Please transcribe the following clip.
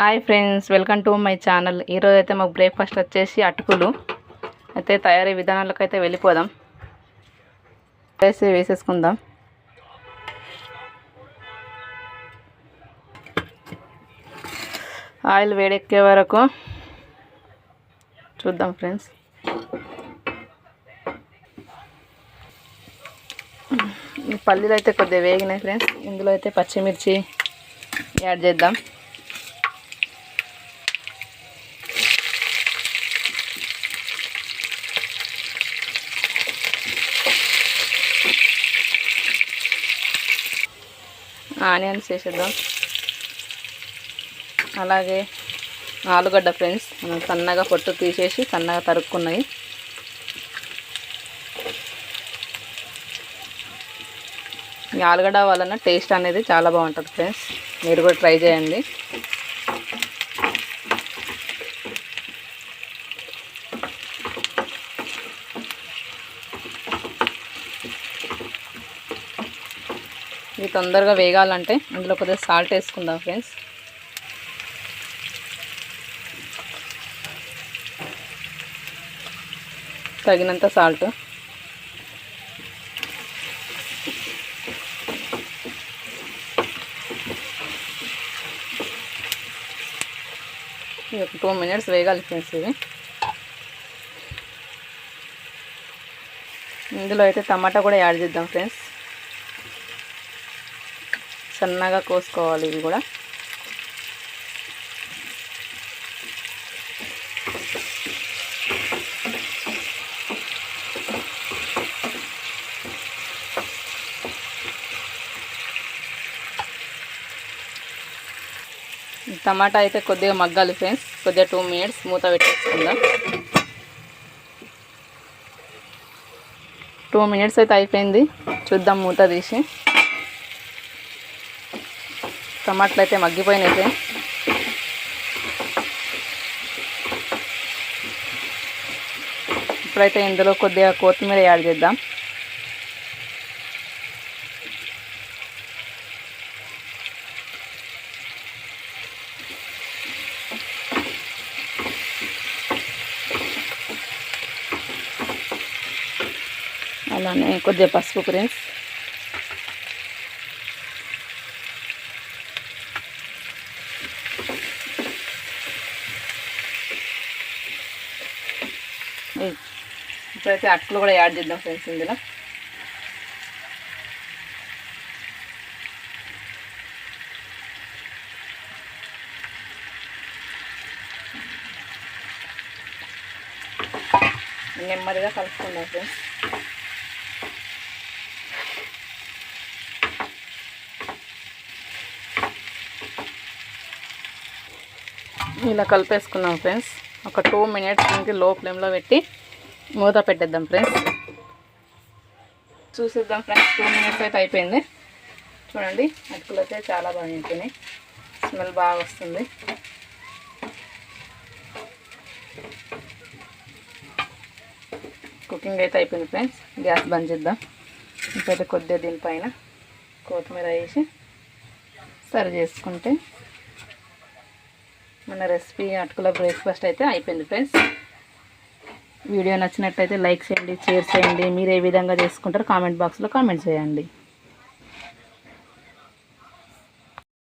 Hi friends welcome to my channel ఈరోజు అయితే మాకు బ్రేక్ఫాస్ట్ వచ్చేసి అటుకులు. అయితే తయారీ విధానాలకు అయితే వెళ్ళిపోదాం. వేసి వేసేసుకుందాం. ఆయిల్ వేడెక్కే వరకు చూద్దాం ఫ్రెండ్స్ పల్లీలు అయితే కొద్దిగా వేగినాయి ఫ్రెండ్స్ ఇందులో అయితే పచ్చిమిర్చి యాడ్ చేద్దాం. ఆనియన్స్ వేసేద్దాం. అలాగే ఆలుగడ్డ ఫ్రెండ్స్ మనం సన్నగా పొట్టు తీసేసి సన్నగా తరుక్కున్నాయి. ఈ ఆలుగడ్డ వలన టేస్ట్ అనేది చాలా బాగుంటుంది ఫ్రెండ్స్. మీరు కూడా ట్రై చేయండి. ఇవి తొందరగా వేగాలంటే ఇందులో కొద్దిగా సాల్ట్ వేసుకుందాం ఫ్రెండ్స్. తగినంత సాల్ట్. ఒక టూ మినిట్స్ వేగాలి ఫ్రెండ్స్ ఇవి. ఇందులో అయితే టమాటా కూడా యాడ్ చేద్దాం ఫ్రెండ్స్. సన్నగా కోసుకోవాలి ఇవి కూడా. టమాటా అయితే కొద్దిగా మగ్గాలి ఫ్రెండ్స్. కొద్దిగా టూ మినిట్స్ మూత పెట్టేసుకుందాం. టూ మినిట్స్ అయితే అయిపోయింది. చూద్దాం మూత తీసి. టమాటాలు అయితే మగ్గిపోయినాయి ఫ్రెండ్స్ ఇప్పుడైతే ఇందులో కొద్దిగా కొత్తిమీర యాడ్ చేద్దాం. అలానే కొద్దిగా పసుపు ఫ్రెండ్స్. ఇప్పుడైతే అట్లు కూడా యాడ్ చేద్దాం ఫ్రెండ్స్ ఇందులో. నెమ్మదిగా కలుపుకుందాం ఫ్రెండ్స్. ఇలా కలిపేసుకున్నాం ఫ్రెండ్స్. ఒక టూ మినిట్స్ ఇంక లో ఫ్లేమ్లో పెట్టి మూత పెట్టేద్దాం ఫ్రెండ్స్. చూసేద్దాం ఫ్రెండ్స్ టూ మినిట్స్ అయితే అయిపోయింది. చూడండి అటుకులు అయితే చాలా బాగా అయిపోయినాయి. స్మెల్ బాగా వస్తుంది. కుకింగ్ అయితే అయిపోయింది ఫ్రెండ్స్. గ్యాస్ బంద్ చేద్దాం. ఇంకైతే కొద్దిగా దీనిపైన కొత్తిమీర వేసి సర్వ్ చేసుకుంటే మన రెసిపీ అటుకుల బ్రేక్ఫాస్ట్ అయితే అయిపోయింది ఫ్రెండ్స్. వీడియో నచ్చినట్టయితే లైక్ చేయండి షేర్ చేయండి. మీరు ఏ విధంగా చేసుకుంటారో కామెంట్ బాక్స్లో కామెంట్ చేయండి.